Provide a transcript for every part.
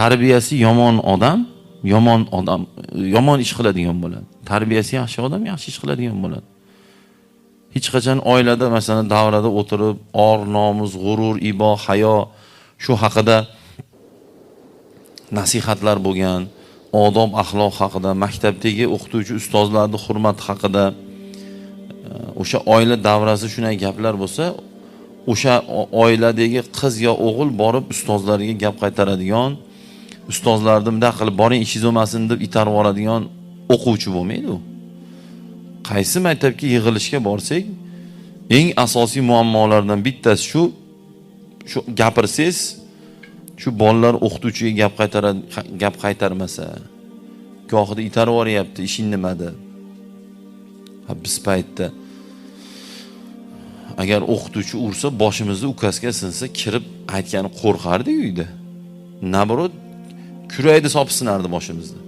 tarbiyasi yomon odam yomon odam yomon ish qiladigan bo'ladi. Tarbiyasi yaxshi odam yaxshi ish qiladigan bo'ladi. Hech qachon oilada masalan davrada o'tirib or nomus g'urur ibo hayo shu haqida nasihatlar bo'lgan odob axloq haqida maktabdagi o'qituvchi ustozlarni hurmati haqida e, o'sha oila davrasi shunday gaplar bo'lsa o'sha oiladagi qiz yo o'g'il borib ustozlariga gap qaytaradigan ustozlarni bunday qilib boring ishingiz bo'lmasin deb itarib yuboradigan o'quvchi bo'lmaydi u. Qaysi maktabga yig'ilishga borsak eng asosiy muammolardan bittasi shu shu gapirsangiz shu bolalar o'qituvchiga gap qaytaradi gap qaytarmasa gohida itarib yuboryapti ishing nima deb biz paytda agar o'qituvchi ursa boshimizni ukasga sinsa kirib aytgani qo'rqardik uyda. Наоборот kurayni sopib sinardi boshimizni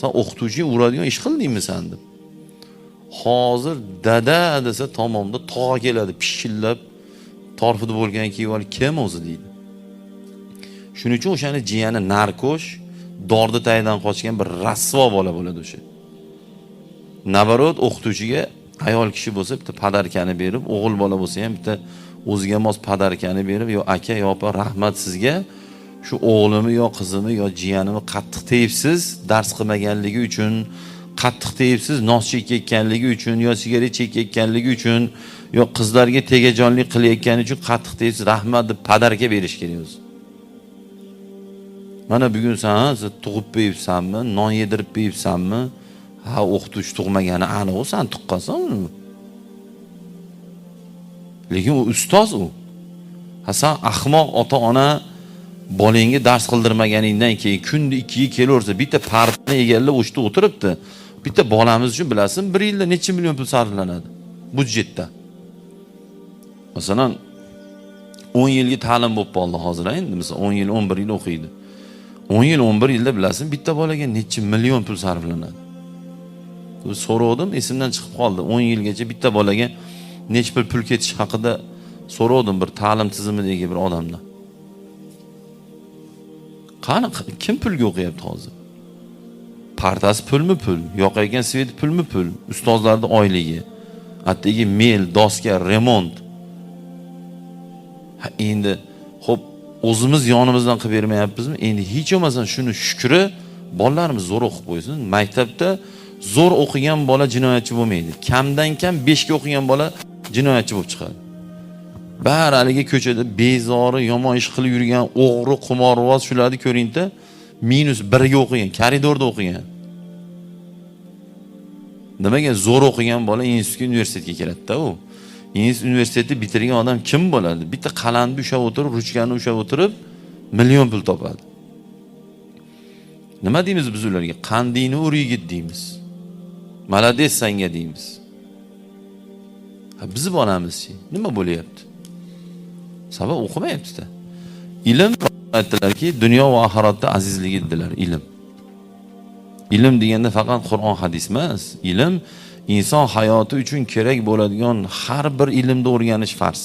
san o'qituvching uradigan ish qildingmi san deb. Hozir dada desa tomonda tog'a keladi pishillab tor futbolkani kiyib olib kim o'zi deydi. Shuning uchun o'shani jiyani narkosh dorni tagidan qochgan bir rasvo bola bo'ladi o'sha. Nabarot o'qituvchiga ayol kishi bo'lsa bitta podarkani berib o'g'il bola bo'lsa ham bitta o'ziga mos podarkani berib yo aka yo opa rahmat sizga shu o'g'limi yo qizimi yo jiyanimi qattiq tegibsiz dars qilmaganligi uchun qattiq tegibsiz nos chekayotganligi uchun yo sigaret chekayotganligi uchun yo qizlarga tegajonlik qilayotgani uchun qattiq tegibsiz rahmat deb padarga berish kerak o'zi. Mana bugun san tug'ib beyibsanmi non yedirib beyibsanmi ha o'qituvchi tug'magani aniq u san tuqqansan uni. Lekin u ustoz u. Ha san ahmoq ota ona bolangga dars qildirmaganingdan keyin kunda ikkiga kelaversa bitta partani egallab o'sha yerda o'tiribdi bitta bolamiz uchun bilasizmi bir yilda necha million pul sarflanadi budjetda masalan o'n yilga ta'lim bo'lib qoldi hozir endi? Misol o'n yil o'n bir yil o'qiydi. O'n yil o'n bir yilda bilasizmi bitta bolaga necha million pul sarflanadi? Bu so'rovdim esimdan chiqib qoldi. O'n yilgacha bitta bolaga necha pul pul ketish haqida so'rovdim bir ta'lim tizimidagi bir odamdan qani kim pulga o'qiyapti hozir? Partasi pulmi pul yoqaygan sveti pulmi pul ustozlarni oyligi atigi mel doska remont. Ha endi ho'p o'zimiz yonimizdan qilib bermayapmizmi? Endi hech bo'lmasa shuni shukri bolalarimiz zo'r o'qib qo'ysin. Maktabda zo'r o'qigan bola jinoyatchi bo'lmaydi. Kamdan kam beshga o'qigan bola jinoyatchi bo'lib chiqadi. Bari haligi ko'chada bezori yomon ish qilib yurgan o'g'ri qimorvoz shularni ko'ringda minus birga o'qigan koridorda o'qigan. Nimaga zo'r o'qigan bola institutga universitetga keladida u? Institut universitetni bitirgan odam kim bo'ladi? Bitta qalamni ushlab o'tirib ruchkani ushlab o'tirib million pul topadi. Nima deymiz biz ularga? Qandingni ur yigit deymiz. Malades sanga deymiz. Ha biz bolamizchi? Nima bo'lyapti? Sabab o'qimayaptida. Ilm aytdilarki dunyo va oxiratda azizligi dedilar ilm. Ilm deganda faqat qur'on hadis emas. Ilm inson hayoti uchun kerak bo'ladigan har bir ilmni o'rganish farz.